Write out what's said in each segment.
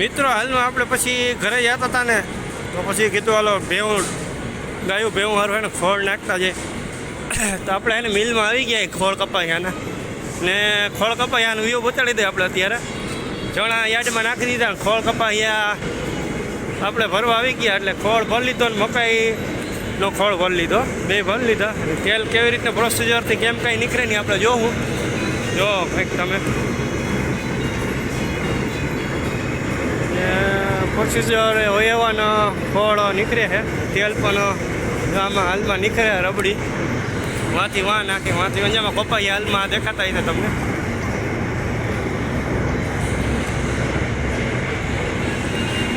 મિત્રો, હાલમાં આપણે પછી ઘરે જતા હતા ને, તો પછી કીધું, હાલો ભેવું ગાયું ભેવું હારું એને ખોળ નાખતા છે તો આપણે એને મિલમાં આવી ગયા ખોળ કપાયાના ને ખોળ કપાયાનું વ્યૂ બતાડી દે આપણે અત્યારે. જણા યાર્ડમાં નાખી દીધા, ખોળ કપાયા આપણે ભરવા આવી ગયા, એટલે ખોળ ભરી લીધો ને મકાઈનો ખોળ ભરી લીધો, બે ભરી લીધા. તેલ કેવી રીતના પ્રોસિજરથી કેમ કાંઈ નીકળે નહીં, આપણે જોવું. જો, કંઈક તમે પ્રોસિજર હોય એવાનો ખોળ નીકળે છે. તેલ પણ આમાં હાલમાં નીકળે રબડી. વાંથી વાં નાખે, વાંથી અંજામાં કપાઈ હાલમાં દેખાતા હશે તમને.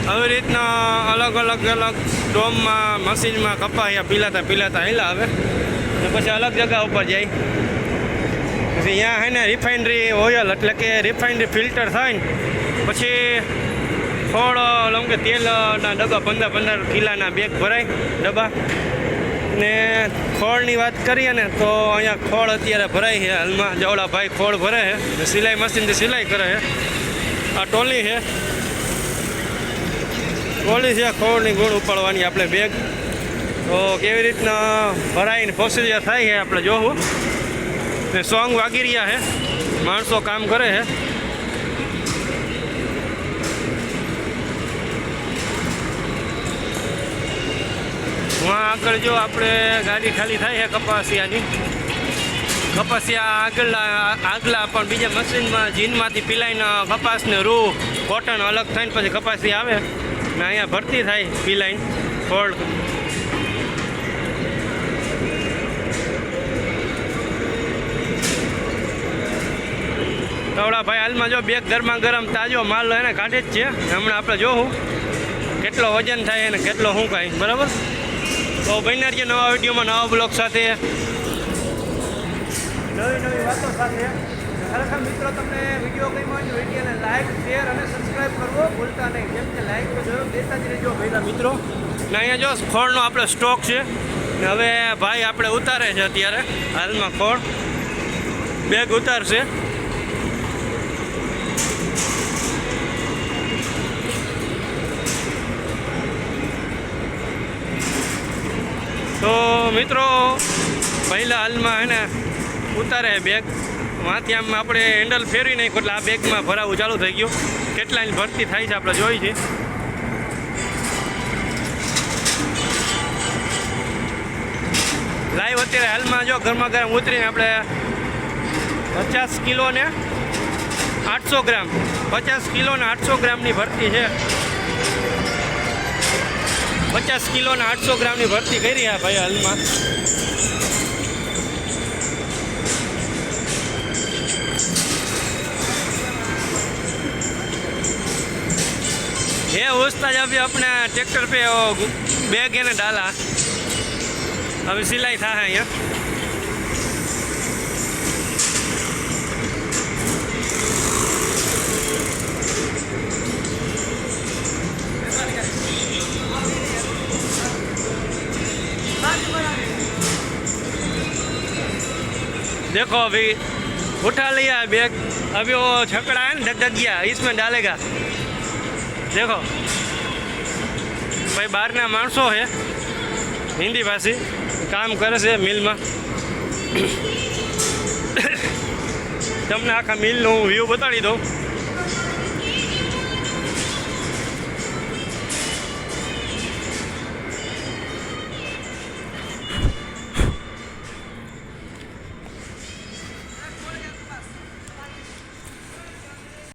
આવી રીતના અલગ અલગ અલગ ડોમમાં, મશીનમાં કપાયા પીલાતા પીલાતા હેલા આવે. ને પછી અલગ જગ્યા ઉપર જાય. પછી અહીંયા હે ને રિફાઇનરી ઓઇલ એટલે કે રિફાઇનરી ફિલ્ટર થાય ને. પછી થોડો લઉં કે તેલના ડબ્બા પંદર પંદર કિલાના બેગ ભરાય, ડબ્બા. ને ખોળની વાત કરીએ ને, તો અહીંયા ખોળ અત્યારે ભરાય છે. હાલમાં જવડા ભાઈ ખોળ ભરે છે. સિલાઈ મશીનથી સિલાઈ કરે છે. આ ટોલી છે. ટોલી છે, ખોળની ગુણ ઉપાડવાની આપણે બેગ તો કેવી રીતના ભરાઈને પ્રોસિજર થાય છે આપણે જોવું. ને સોંગ વાગી રહ્યા છે. માણસો કામ કરે છે. વहाँ આગળ જો આપણે ગાડી ખાલી થાય છે કપાસિયાની. કપાસિયા આગલા આગલા પણ બીજા મશીનમાં જીનમાંથી પીલાઈને કપાસને રૂ, કોટન અલગ થઈને પછી કપાસી આવે. ને અહીંયા ભરતી થાય પીલાઈન, ફોલ્ડ. કવડા ભાઈ હાલમાં જો બેગ ગરમા ગરમ તાજો માલ એને કાઢે જ છે. હમણાં આપણે જોવું કેટલો વજન થાય અને કેટલો શું કાંઈ બરાબર? તો બન્યા રહીએ નવા વિડીયોમાં નવા બ્લોગ સાથે. નવી નવી વાતો સાથે. ખરેખર મિત્રો તમને વીડિયો ગમ્યો હોય તો વિડીયોને લાઈક શેર અને સબસ્ક્રાઈબ કરવો ભૂલતા નહીં. જેમ કે લાઈક તો જોયો દેતા જ રહેજો ભાઈના મિત્રો. ને અહીંયા જો ખોળનો આપણો સ્ટોક છે. ને હવે ભાઈ આપણે ઉતારે છે અત્યારે હાલમાં ખોળ. બેગ ઉતારશે તો મિત્રો, પહેલાં હાલમાં એને ઉતારે બેગ વાંથી આમ આપણે હેન્ડલ ફેરવી નાખ્યું એટલે આ બેગમાં ભરાવું ચાલુ થઈ ગયું. કેટલાની ભરતી થાય છે આપણે જોઈ છે. લાઈવ અત્યારે હાલમાં જો ગરમા ગરમ ઉતરીને આપણે પચાસ કિલો ને આઠસો ગ્રામ, પચાસ કિલો ને આઠસો ગ્રામની ભરતી છે. પચાસ કિલોના આઠસો ગ્રામની ભરતી કરી આ ભાઈ હાલમાં ये उसता जब अपने ट्रैक्टर पे वो बैग है ना डाला अभी सिलाई था है यहाँ देखो अभी उठा लिया है बैग अभी वो छकड़ा है ना डग गया इसमें डालेगा देखो ભાઈ બહારના માણસો છે હિન્દી ભાષી કામ કરે છે મિલમાં તમને આખા મિલનું હું વ્યૂ બતાડી દઉં